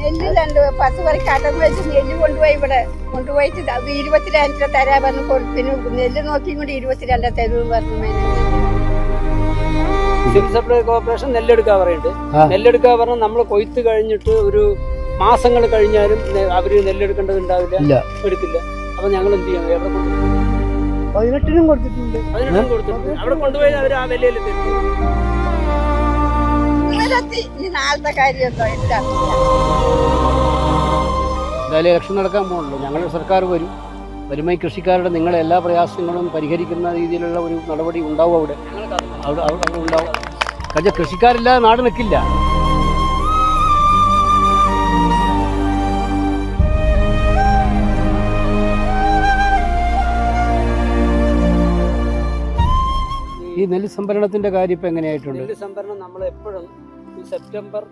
നെല്ല് രണ്ട് പത്ത് പേർ കടം വെച്ച് നെല്ല് കൊണ്ടുപോയി ഇവിടെ. കൊണ്ടുപോയിട്ട് അത് ഇരുപത്തിരണ്ട് രൂപ തരാ പറഞ്ഞു. കൊടുത്തിന് നെല്ല് നോക്കി കൊണ്ട് ഇരുപത്തിരണ്ട് തരൂ പറഞ്ഞു. സിവിൽ സപ്ലൈ കോർപ്പറേഷൻ നെല്ലെടുക്കാൻ പറയുന്നുണ്ട്. നെല്ലെടുക്കാൻ പറഞ്ഞാൽ നമ്മൾ കൊയ്ത്ത് കഴിഞ്ഞിട്ട് ഒരു മാസങ്ങൾ കഴിഞ്ഞാലും അവർ അവർ നെല്ലെടുക്കേണ്ടത് ഉണ്ടാവില്ല. ഇല്ല. എടുക്കില്ല. അപ്പൊ ഞങ്ങൾ എന്ത് ചെയ്യണം എവിടെ പതിനെട്ടിനും കൊടുത്തിട്ടുണ്ട്. അതിനും കൊടുത്തിട്ടുണ്ട്. അവിടെ കൊണ്ടുപോയി അവർ ആ വിലയിൽ തരും ഇവരെത്തി ഈ നാളത്തെ എനിക്കറിയില്ല എന്തായാലും ഇലക്ഷൻ നടക്കാൻ പോകുന്നുള്ളൂ. ഞങ്ങളുടെ സർക്കാർ വരും. വരുമ്പോൾ ഈ കൃഷിക്കാരുടെ നിങ്ങളുടെ എല്ലാ പ്രയാസങ്ങളും പരിഹരിക്കുന്ന രീതിയിലുള്ള ഒരു നടപടി ഉണ്ടാവും അവിടെ. അവിടെ അവിടെ ഉണ്ടാവും. കാരണം കൃഷിക്കാരില്ലാതെ നാട് നിൽക്കില്ല. ഈ നെല്ല് സംഭരണത്തിന്റെ കാര്യം ഇപ്പൊ എങ്ങനെയായിട്ടുണ്ട്? നെല്ല് സംഭരണം നമ്മൾ എപ്പോഴും സെപ്റ്റംബർ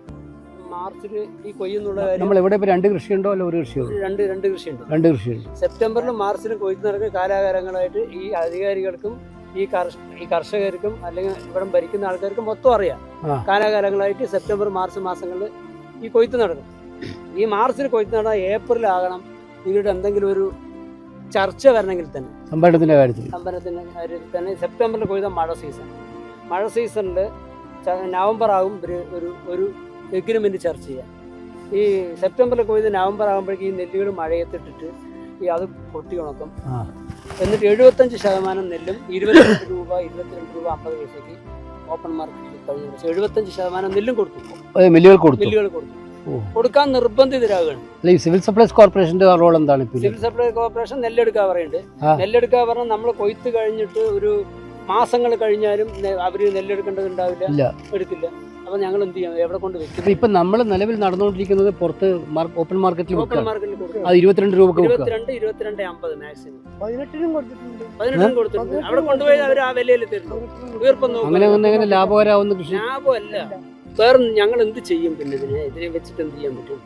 മാർച്ചിൽ ഈ കൊയ്യുന്നുള്ള കാര്യം നമ്മൾ എവിടെ ഇപ്പൊ രണ്ട് കൃഷിയുണ്ടോ അല്ല ഒരു കൃഷിയോ രണ്ട് രണ്ട് കൃഷിയുണ്ട്. രണ്ട് കൃഷിയുണ്ട്. സെപ്റ്റംബറിലും മാർച്ചിലും കൊയ്ത്ത് നടക്കുന്ന കാലാകാലങ്ങളായിട്ട് ഈ അധികാരികൾക്കും ഈ കർഷ ഈ കർഷകർക്കും അല്ലെങ്കിൽ ഇവിടെ ഭരിക്കുന്ന ആൾക്കാർക്കും മൊത്തം അറിയാം. കാലാകാലങ്ങളായിട്ട് സെപ്റ്റംബർ മാർച്ച് മാസങ്ങളിൽ ഈ കൊയ്ത്ത് നടക്കും. ഈ മാർച്ചിൽ കൊയ്ത്ത് നടന്നാൽ ഏപ്രിലാകണം ഇവരുടെ എന്തെങ്കിലും ഒരു ചർച്ച വരണമെങ്കിൽ തന്നെ. സംഭരണത്തിന്റെ കാര്യത്തിൽ. സംഭരണത്തിന്റെ കാര്യത്തിൽ തന്നെ സെപ്റ്റംബറിൽ കൊയ്ത മഴ സീസൺ. മഴ സീസണിൽ നവംബർ ആകും ഒരു ഒരു ഒരു എഗ്രിമെന്റ് ചർച്ച ചെയ്യാം. ഈ സെപ്റ്റംബറിൽ കൊയ്ത് നവംബർ ആകുമ്പോഴേക്കും ഈ നെല്ലുകൾ മഴയത്തിട്ടിട്ട് ഈ അത് പൊട്ടി ഉണക്കും. എന്നിട്ട് എഴുപത്തഞ്ച് ശതമാനം നെല്ലും ഇരുപത്തിരണ്ട് രൂപ ഇരുപത്തിരണ്ട് രൂപ അമ്പത് പൈസയ്ക്ക് ഓപ്പൺ മാർക്കറ്റിൽ കഴിഞ്ഞ. വർഷം എഴുപത്തഞ്ച് ശതമാനം നെല്ലും കൊടുത്തു. മില്ലുകൾ കൊടുത്തു. നെല്ലുകൾ കൊടുത്തു. കൊടുക്കാൻ നിർബന്ധിതരാകുകയാണ്. സിവിൽ സപ്ലൈസ് കോർപ്പറേഷന്റെ റോൾ എന്താണ് സിവിൽ സപ്ലൈസ് കോർപ്പറേഷൻ നെല്ലെടുക്കാൻ പറയുന്നുണ്ട്. നെല്ലെടുക്കാൻ പറഞ്ഞാൽ നമ്മൾ കൊയ്ത്ത് കഴിഞ്ഞിട്ട് ഒരു മാസങ്ങൾ കഴിഞ്ഞാലും അവർ അവർ നെല്ലെടുക്കേണ്ടത് ഉണ്ടാവില്ല ഇല്ല. എടുക്കില്ല അപ്പൊ ഞങ്ങൾ എന്ത് ചെയ്യണം എവിടെ കൊണ്ട് വെക്കും? ഇപ്പൊ നമ്മൾ നിലവിൽ നടന്നുകൊണ്ടിരിക്കുന്നത് പുറത്ത് ഓപ്പൺ മാർക്കറ്റിൽ ഓപ്പൺ മാർക്കറ്റിൽ അത് ഇരുപത്തിരണ്ട് രൂപ ഇരുപത്തിരണ്ട് ഇരുപത്തിരണ്ട് അമ്പത് മാക്സിമം പതിനെട്ടിനും കൊടുത്തിട്ടുണ്ട്. പതിനെട്ടും കൊടുത്തിട്ടുണ്ട്. അവിടെ കൊണ്ടുപോയി അവർ ആ വിലയിൽ തരുന്നു. വീർപ്പം അങ്ങനെ നോക്കും. വന്ന് എങ്ങനെ ലാഭകരമാവുന്ന കൃഷി? ലാഭമല്ല. വേറെ ഞങ്ങൾ എന്ത് ചെയ്യും പിന്നെ ഇതിനെ? ഇതിനെ വെച്ചിട്ട് എന്ത് ചെയ്യാൻ പറ്റും?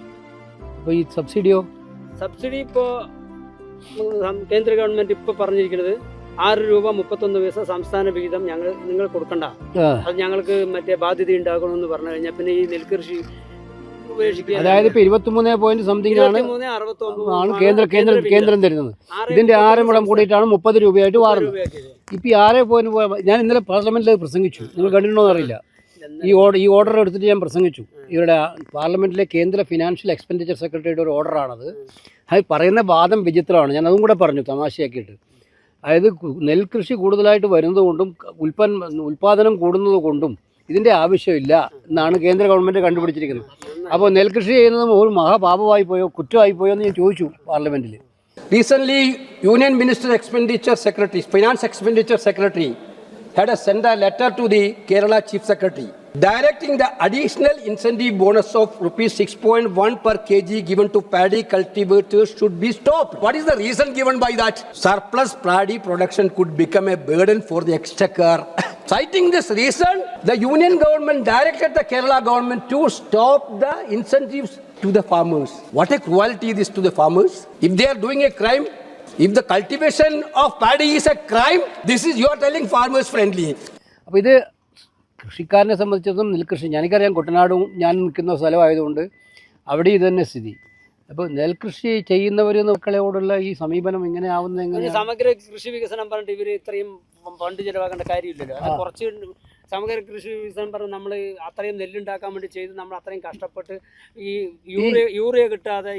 അപ്പൊ ഈ സബ്സിഡിയോ? സബ്സിഡി ഇപ്പോ കേന്ദ്ര ഗവൺമെന്റ് ഇപ്പൊ പറഞ്ഞിരിക്കുന്നത് ആറ് രൂപ മുപ്പത്തൊന്ന് പൈസ സംസ്ഥാന വിഹിതം ഞങ്ങൾ നിങ്ങൾ കൊടുക്കണ്ട. അത് ഞങ്ങൾക്ക് മറ്റേ ബാധ്യത ഉണ്ടാകണമെന്ന് പറഞ്ഞു കഴിഞ്ഞാൽ പിന്നെ ഈ നെൽകൃഷി അതായത് ഇപ്പൊ ഇരുപത്തിമൂന്ന് പോയിന്റ് സംതിങ് ആണ് കേന്ദ്ര കേന്ദ്ര കേന്ദ്രം തരുന്നത്. ഇതിന്റെ ആറ് മുടം കൂടിയിട്ടാണ് മുപ്പത് രൂപയായിട്ട് മാറുന്നത്. ഇപ്പൊ ഈ ആറ് പോയിന്റ് ഞാൻ ഇന്നലെ പാർലമെന്റിൽ പ്രസംഗിച്ചു. നിങ്ങൾ കണ്ടിട്ടുണ്ടോ അറിയില്ല. ഈ ഓർഡർ ഈ ഓർഡർ എടുത്തിട്ട് ഞാൻ പ്രസംഗിച്ചു. ഇവരുടെ പാർലമെന്റിലെ കേന്ദ്ര ഫിനാൻഷ്യൽ എക്സ്പെൻഡിച്ചർ സെക്രട്ടറിയുടെ ഒരു ഓർഡറാണത് അത് പറയുന്ന വാദം വിചിത്രമാണ്. ഞാൻ അതും കൂടെ പറഞ്ഞു തമാശയാക്കിയിട്ട്. അതായത് നെൽകൃഷി കൂടുതലായിട്ട് വരുന്നതുകൊണ്ടും ഉൽപ്പന്ന ഉൽപ്പാദനം കൂടുന്നത് കൊണ്ടും ഇതിന്റെ ആവശ്യമില്ല എന്നാണ് കേന്ദ്ര ഗവൺമെന്റ് കണ്ടുപിടിച്ചിരിക്കുന്നത്. അപ്പോൾ നെൽകൃഷി ചെയ്യുന്നത് ഒരു മഹാപാപമായി പോയോ കുറ്റമായി പോയോ എന്ന് ഞാൻ ചോദിച്ചു പാർലമെന്റിൽ recently union minister expenditure secretary finance expenditure secretary head a send a letter to the Kerala chief Secretary. directing the additional incentive bonus of rupees 6.1 per kg given to paddy cultivators should be stopped. What is the reason given by that? Surplus paddy production could become a burden for the exchequer. Citing this reason, the union government directed the Kerala government to stop the incentives to the farmers. What a cruelty this to the farmers. If they are doing a crime, if the cultivation of paddy is a crime, this is you are telling farmers friendly. അപ്പോൾ ഇത് കൃഷിക്കാരനെ സംബന്ധിച്ചിടത്തോളം നെൽകൃഷി എനിക്കറിയാം കുട്ടനാടും ഞാൻ നിൽക്കുന്ന സ്ഥലമായതുകൊണ്ട് അവിടെ ഇത് തന്നെ സ്ഥിതി. അപ്പോൾ നെൽകൃഷി ചെയ്യുന്നവർ മക്കളോടുള്ള ഈ സമീപനം ഇങ്ങനെ ആവുന്നത് എങ്ങനെ സമഗ്ര കൃഷി വികസനം പറഞ്ഞിട്ട് ഇവർ ഇത്രയും ഫണ്ട് ചെലവാക്കേണ്ട കാര്യമില്ലല്ലോ. അത് കുറച്ച് സമഗ്ര കൃഷി വികസനം പറഞ്ഞ് നമ്മൾ അത്രയും നെല്ലുണ്ടാക്കാൻ വേണ്ടി ചെയ്ത് നമ്മൾ അത്രയും കഷ്ടപ്പെട്ട് ഈ യൂറിയ യൂറിയ കിട്ടാതെ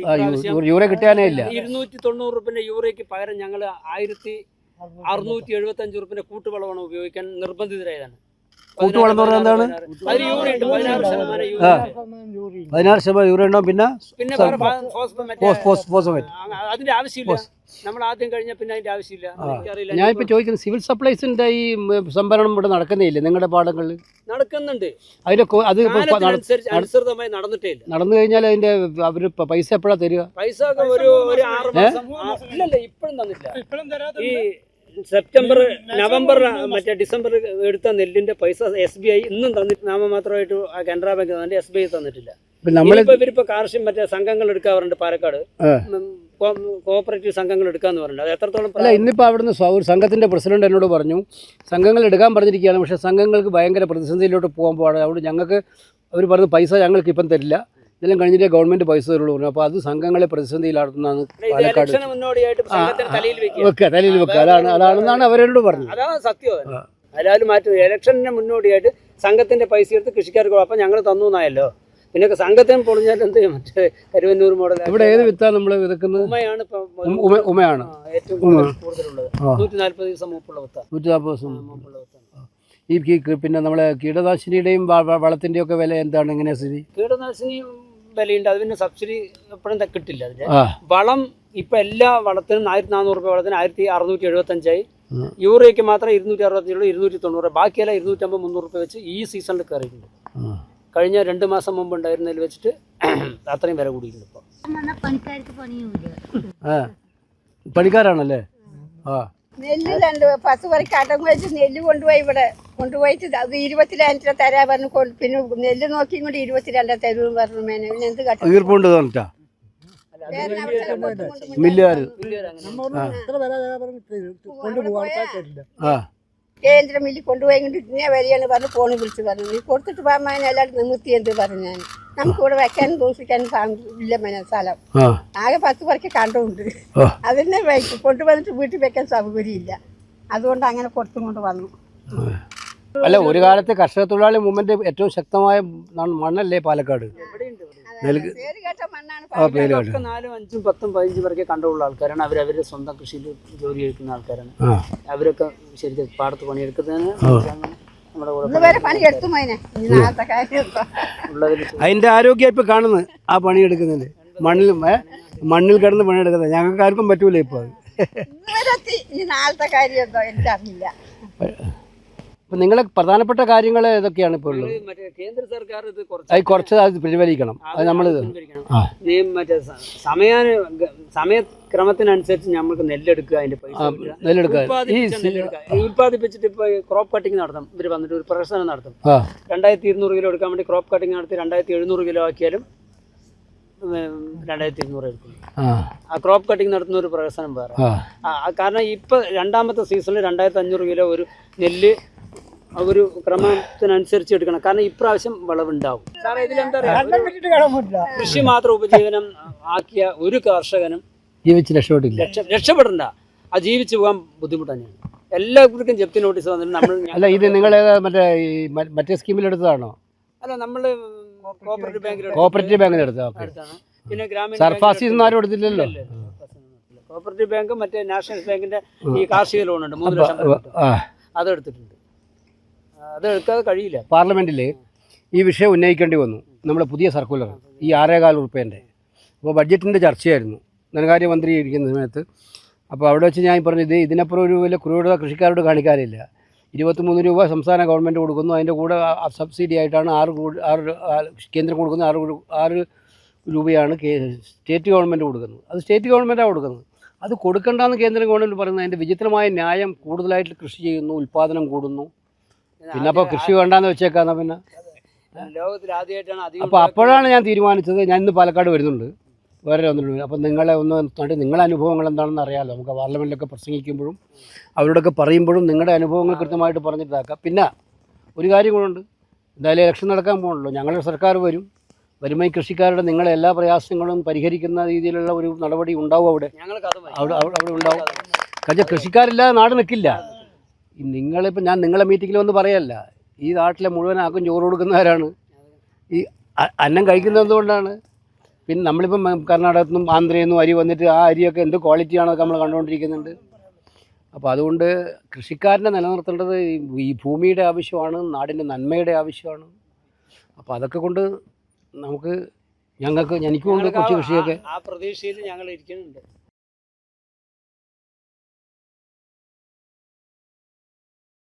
യൂറിയ കിട്ടാനേ ഇല്ല. ഇരുന്നൂറ്റി തൊണ്ണൂറ് റുപ്യന്റെ യൂറിയക്ക് പകരം ഞങ്ങൾ ആയിരത്തി അറുന്നൂറ്റി എഴുപത്തി അഞ്ച് റുപ്യന്റെ കൂട്ടുവളമാണ് ഉപയോഗിക്കാൻ നിർബന്ധിതരായതാണ്. കൂട്ടുവളം എന്ന് പറഞ്ഞാൽ എന്താണ്? പതിനാറ്. ശതമാനം ആ. യൂറിയ പതിനാറ് ശതമാനം യൂറിയ ഉണ്ടാവും പിന്നെ പിന്നെ അതിന്റെ ആവശ്യമില്ല. നമ്മൾ ആദ്യം പിന്നെ അതിന്റെ ആവശ്യമില്ല. എനിക്കറിയില്ല. ഞാനിപ്പോൾ ചോദിക്കുന്നത് സിവിൽ സപ്ലൈസിന്റെ ഈ ഉം, സംഭരണം ഇവിടെ നടക്കുന്നില്ലേ? നിങ്ങളുടെ പാടങ്ങളിൽ നടക്കുന്നുണ്ട്. അതിന്റെ കൊ- അത് ഇപ്പോൾ നട- കാലത്തിനനുസരിച്ച് അനുസൃതമായി നടന്നിട്ടേ ഇല്ല നടന്നു കഴിഞ്ഞാൽ അതിന്റെ അവർ പൈസ എപ്പോഴാ തരിക? പൈസ ഒക്കെ ഒരു ഒരു ആറ് മാസം ആ, ഇല്ലല്ല ഇപ്പോഴും തന്നില്ല ഈ സെപ്റ്റംബർ നവംബർ മറ്റേ ഡിസംബർ എടുത്ത നെല്ലിന്റെ പൈസ എസ് ബി ഐ ഇന്നും തന്നിട്ട് നാമമാത്രമായിട്ട് ആ കാനറ ബാങ്ക് തന്നെ എസ് ബി ഐ തന്നിട്ടില്ല. ഇപ്പം നമ്മൾ ഇനിയിപ്പോ ഇവരിപ്പോ കാർഷിക മറ്റേ സംഘങ്ങൾ എടുക്കാറുണ്ട് പാലക്കാട്. കോപ്പറേറ്റീവ് കോഓപ്പറേറ്റീവ് സംഘങ്ങൾ എടുക്കാന്ന് പറഞ്ഞിട്ടുണ്ട്. അത് എത്രത്തോളം അല്ല ഇന്നിപ്പോൾ അവിടുന്ന് ഒരു സംഘത്തിന്റെ പ്രസിഡന്റ് എന്നോട് പറഞ്ഞു സംഘങ്ങൾ എടുക്കാൻ പറഞ്ഞിരിക്കുകയാണ് പക്ഷേ സംഘങ്ങൾക്ക് ഭയങ്കര പ്രതിസന്ധിയിലോട്ട് പോകാൻ പാടില്ല. അതുകൊണ്ട് ഞങ്ങൾക്ക് അവർ പറഞ്ഞു പൈസ ഞങ്ങൾക്ക് ഇപ്പം തരില്ല. ഇതെല്ലാം കഴിഞ്ഞിട്ടേ ഗവൺമെന്റ് പൈസ തരുള്ളൂ പറഞ്ഞു. അപ്പോൾ അത് സംഘങ്ങളെ പ്രതിസന്ധിയിലാടുന്നതാണ് പാലക്കാട് വെക്കുക. തലയിൽ വെക്കുക. അതാണ് അതാണെന്നാണ് അവരോട് പറഞ്ഞത്. അതാണ് സത്യം മാറ്റം ഇലക്ഷന് മുന്നോടിയായിട്ട് സംഘത്തിന്റെ പൈസ എടുത്ത് കൃഷിക്കാർക്ക്. അപ്പൊ ഞങ്ങൾ തന്നു എന്നായല്ലോ. പിന്നെ സംഘത്തിന് പൊളിഞ്ഞാൽ എന്ത്? മറ്റേ കരുവന്നൂർ മോഡൽ ഇവിടെ ഏത് വിത്താണ് നമ്മൾ വിതക്കുന്നത്? ഉമയാണ് ഉമയാണ്. ഏറ്റവും കൂടുതലുള്ളത്. ആ. നൂറ്റി നാല്പത് ദിവസം മൂപ്പുള്ള വിത്ത. നൂറ്റി നാൽപ്പത് ദിവസം മൂപ്പുള്ള വിത്താണ് ഈ പിന്നെ നമ്മളെ കീടനാശിനിയുടെയും വളത്തിന്റെയും ഒക്കെ വില എന്താണ്? എങ്ങനെയാ സ്ഥിതി? കീടനാശിനി വിലയുണ്ട്. അത് പിന്നെ സബ്സിഡി എപ്പോഴും കിട്ടില്ല അതിന്റെ ആ. വളം ഇപ്പൊ എല്ലാ വളത്തിനും ആയിരത്തി നാനൂറ് രൂപ വളത്തിന് ആയിരത്തി അറുന്നൂറ്റി എഴുപത്തഞ്ചായി. അഞ്ചായി യൂറിയക്ക് മാത്രം ഇരുന്നൂറ്റി അറുപത്തഞ്ചുള്ളൂ ഇരുന്നൂറ്റി തൊണ്ണൂറ് ബാക്കിയെല്ലാം ഇരുന്നൂറ്റമ്പത് മുന്നൂറ് രൂപ വെച്ച് ഈ സീസണിൽ കയറിയിട്ടുണ്ട്. കഴിഞ്ഞ രണ്ട് മാസം മുമ്പ് ഉണ്ടായിരുന്നതിൽ വെച്ചിട്ട് അത്രയും വില കൂടിയിട്ടുണ്ട് ഇപ്പോൾ ആ. പണിക്കാരാണല്ലേ? ആ. നെല്ല് രണ്ട് പത്ത് വരയ്ക്ക് അടങ്ങ് വെച്ച് നെല്ല് കൊണ്ടുപോയി ഇവിടെ കൊണ്ടുപോയിട്ട് അത് ഇരുപത്തിരണ്ട് രൂപ തരാ പറഞ്ഞു കൊണ്ട് പിന്നെ നെല്ല് നോക്കി കൊണ്ട് ഇരുപത്തിരണ്ട് തരും പറഞ്ഞു മേനെ. പിന്നെ എന്ത് കാട്ടും ഈർപ്പുണ്ട് ആ. കേന്ദ്ര മില്ലിൽ കൊണ്ടുപോയി കൊണ്ട് ഇന്നെ വരികയാണ് പറഞ്ഞു ഫോണിൽ വിളിച്ച് പറഞ്ഞു നീ കൊടുത്തിട്ട് പോകാൻ എല്ലാവരും നിമിത്തി എന്ത് പറഞ്ഞു ഞാൻ. നമുക്ക് ഇവിടെ വെക്കാനും സൂക്ഷിക്കാനും സാ- ഇല്ല മന സ്ഥലം. ആകെ പത്ത് പേർക്ക് കണ്ടുണ്ട്. അതിനെ വയ്ക്കും കൊണ്ടുവന്നിട്ട് വീട്ടിൽ വെക്കാൻ സൗകര്യമില്ല. അതുകൊണ്ട് അങ്ങനെ കൊടുത്തും കൊണ്ട് വന്നു. അല്ല ഒരു കാലത്ത് കർഷക തൊഴിലാളി മൂവ്മെന്റ് ഏറ്റവും ശക്തമായ മണ്ണല്ലേ പാലക്കാട്? നാലും അഞ്ചും പത്തും പതിനഞ്ചും പേരൊക്കെ കണ്ടുള്ള ആൾക്കാരാണ്. അവർ അവരുടെ സ്വന്തം കൃഷിയിൽ ജോലി എടുക്കുന്ന ആൾക്കാരാണ്. അവരൊക്കെ ശരിക്കും പാടത്ത് പണിയെടുക്കുന്നതിന് അതിന്റെ ആരോഗ്യം ഇപ്പൊ കാണുന്നത് ആ പണി പണിയെടുക്കുന്നതിന്. മണ്ണിൽ മണ്ണിൽ കിടന്ന് പണിയെടുക്കുന്നത്. ഞങ്ങൾക്ക് ആർക്കും പറ്റൂല ഇപ്പൊ അത്. നാളത്തെ കാര്യം എന്തോ എനിക്കറിയില്ല ഇപ്പൊ നിങ്ങളെ പ്രധാനപ്പെട്ട കാര്യങ്ങൾ ഏതൊക്കെയാണ് ഇപ്പോൾ ഉള്ളത്? മറ്റേ കേന്ദ്ര സർക്കാർ ഇത് കുറച്ച് അത് കുറച്ച് അത് പിൻവലിക്കണം. അത് നമ്മൾ പിൻവലിക്കണം. ആ. നീ മറ്റേ സ- സമയാന സമയക്രമത്തിനനുസരിച്ച് നമ്മൾക്ക് നെല്ലെടുക്കുക അതിന്റെ പൈസ ആ, കിട്ടുക. നെല്ലെടുക്കുക. ഈ ഉൽപ്പാദിപ്പിച്ച സി- നെല്ലെടുക്കുക. ഈ ഉൽപ്പാദിപ്പിച്ചിട്ട് ഇപ്പൊ ക്രോപ്പ് കട്ടിങ് നടത്തും ഇവർ വന്നിട്ട് ഒരു പ്രദർശനം നടത്തും. ആ. രണ്ടായിരത്തി ഇരുന്നൂറ് കിലോ എടുക്കാൻ വേണ്ടി ക്രോപ്പ് കട്ടിങ് നടത്തി രണ്ടായിരത്തി എഴുന്നൂറ് കിലോ ആക്കിയാലും ഉം, രണ്ടായിരത്തി ഇരുന്നൂറ് എടുക്കും. ആ. ആ ക്രോപ്പ് കട്ടിങ് നടത്തുന്ന ഒരു പ്രദർശനം വേറെ. ആ. ആ, ആ, കാരണം ഇപ്പൊ രണ്ടാമത്തെ സീസണിൽ രണ്ടായിരത്തി അഞ്ഞൂറ് കിലോ ഒരു നെല്ല് ഒരു ക്രമത്തിനനുസരിച്ച് എടുക്കണം. കാരണം ഇപ്രാവശ്യം വിളവുണ്ടാവും. സാറേ ഇതിലെന്താ കൃഷി മാത്രം ഉപജീവനം ആക്കിയ ഒരു കർഷകനും ജീവിച്ച് രക്ഷപ്പെട്ടില്ല. രക്ഷ രക്ഷപ്പെടണ്ട. ആ ജീവിച്ചു പോകാൻ ബുദ്ധിമുട്ട് തന്നെയാണ് എല്ലാവർക്കും ജപ്തി നോട്ടീസ് വന്നിട്ട് നമ്മൾ അല്ല ഇത് നിങ്ങൾ മറ്റേ ഈ മറ്റേ സ്കീമിൽ എടുത്തതാണോ? അല്ല നമ്മൾ കോപ്പറേറ്റീവ് ബാങ്കിൽ കോപ്പറേറ്റീവ് ബാങ്കിൽ എടുത്തോ ഓക്കെ പിന്നെ ഗ്രാമീണ സർഫാസിൽ നിന്ന് ആരും എടുത്തില്ലല്ലോ? കോപ്പറേറ്റീവ് ബാങ്ക് മറ്റേ നാഷണൽ ബാങ്കിന്റെ ഈ കാർഷിക ലോൺ ഉണ്ട് മൂന്ന് ലക്ഷം രൂപ ആ. അതെടുത്തിട്ടുണ്ട് അത് എടുക്കാതെ കഴിയില്ല. പാർലമെന്റിൽ ഈ വിഷയം ഉന്നയിക്കേണ്ടി വന്നു. നമ്മുടെ പുതിയ സർക്കുലർ ഈ ആറേകാൽ ഉറുപ്പ്യന്റെ അപ്പോൾ ബഡ്ജറ്റിന്റെ ചർച്ചയായിരുന്നു. ധനകാര്യമന്ത്രി ഇരിക്കുന്ന സമയത്ത്. അപ്പോൾ അവിടെ വെച്ച് ഞാൻ പറഞ്ഞു ഇത് ഇതിനപ്പുറം ഒരു വലിയ ക്രൂരത കൃഷിക്കാരോട് കാണിക്കാറില്ല ഇരുപത്തിമൂന്ന് രൂപ സംസ്ഥാന ഗവൺമെന്റ് കൊടുക്കുന്നു. അതിന്റെ കൂടെ സബ്സിഡി ആയിട്ടാണ് ആറ് ആറ് കേന്ദ്രം കൊടുക്കുന്നത് ആറ് ആറ് രൂപയാണ് സ്റ്റേറ്റ് ഗവൺമെന്റ് കൊടുക്കുന്നത്. അത് സ്റ്റേറ്റ് ഗവൺമെന്റാണ് കൊടുക്കുന്നത്. അത് കൊടുക്കേണ്ടെന്ന് കേന്ദ്ര ഗവൺമെന്റ് പറയുന്നത്. അതിന്റെ വിചിത്രമായ ന്യായം കൂടുതലായിട്ട് കൃഷി ചെയ്യുന്നു ഉൽപ്പാദനം കൂടുന്നു. പിന്നെ അപ്പോൾ കൃഷി വേണ്ടാന്ന് വെച്ചേക്കാന്നാ പിന്നെ. ലോകത്തിൽ ആദ്യമായിട്ടാണ് അധികം അപ്പോൾ അപ്പോഴാണ് ഞാൻ തീരുമാനിച്ചത് ഞാൻ ഇന്ന് പാലക്കാട് വരുന്നുണ്ട്. വേറെ വന്നിട്ടുണ്ട് അപ്പം നിങ്ങളെ ഒന്ന് കണ്ട് നിങ്ങളുടെ അനുഭവങ്ങൾ എന്താണെന്ന് അറിയാമല്ലോ നമുക്ക് പാർലമെന്റിലൊക്കെ പ്രസംഗിക്കുമ്പോഴും അവരോടൊക്കെ പറയുമ്പോഴും നിങ്ങളുടെ അനുഭവങ്ങൾ കൃത്യമായിട്ട് പറഞ്ഞിട്ടാക്കാം. പിന്നെ ഒരു കാര്യം കൂടെ ഉണ്ട്. എന്തായാലും ഇലക്ഷൻ നടക്കാൻ പോകണല്ലോ. ഞങ്ങളുടെ സർക്കാർ വരും. വരുമ്പോൾ കൃഷിക്കാരുടെ നിങ്ങളെ എല്ലാ പ്രയാസങ്ങളും പരിഹരിക്കുന്ന രീതിയിലുള്ള ഒരു നടപടി ഉണ്ടാവും അവിടെ അവിടെ അവിടെ ഉണ്ടാവും. കാരണം കൃഷിക്കാരില്ലാതെ നാട് നിൽക്കില്ല. നിങ്ങളിപ്പോൾ ഞാൻ നിങ്ങളെ മീറ്റിങ്ങിൽ വന്ന് പറയല്ല. ഈ നാട്ടിലെ മുഴുവൻ ആക്കും ചോറ് കൊടുക്കുന്നവരാണ്. ഈ അന്നം കഴിക്കുന്നത് കൊണ്ടാണ്. പിന്നെ നമ്മളിപ്പം കർണാടകത്തിൽ നിന്നും ആന്ധ്രയിൽ നിന്നും അരി വന്നിട്ട് ആ അരിയൊക്കെ എന്ത് ക്വാളിറ്റിയാണൊക്കെ നമ്മൾ കണ്ടുകൊണ്ടിരിക്കുന്നുണ്ട് അപ്പോൾ അതുകൊണ്ട് കൃഷിക്കാരനെ നിലനിർത്തേണ്ടത് ഈ- ഭൂമിയുടെ ആവശ്യമാണ് നാടിന്റെ നന്മയുടെ ആവശ്യമാണ്. അപ്പോൾ അതൊക്കെ കൊണ്ട് നമുക്ക് ഞങ്ങൾക്ക് എനിക്കും ഉണ്ട് കുറച്ച് കൃഷിയൊക്കെ. ആ പ്രതീക്ഷയിൽ ഞങ്ങൾ ഇരിക്കുന്നുണ്ട്.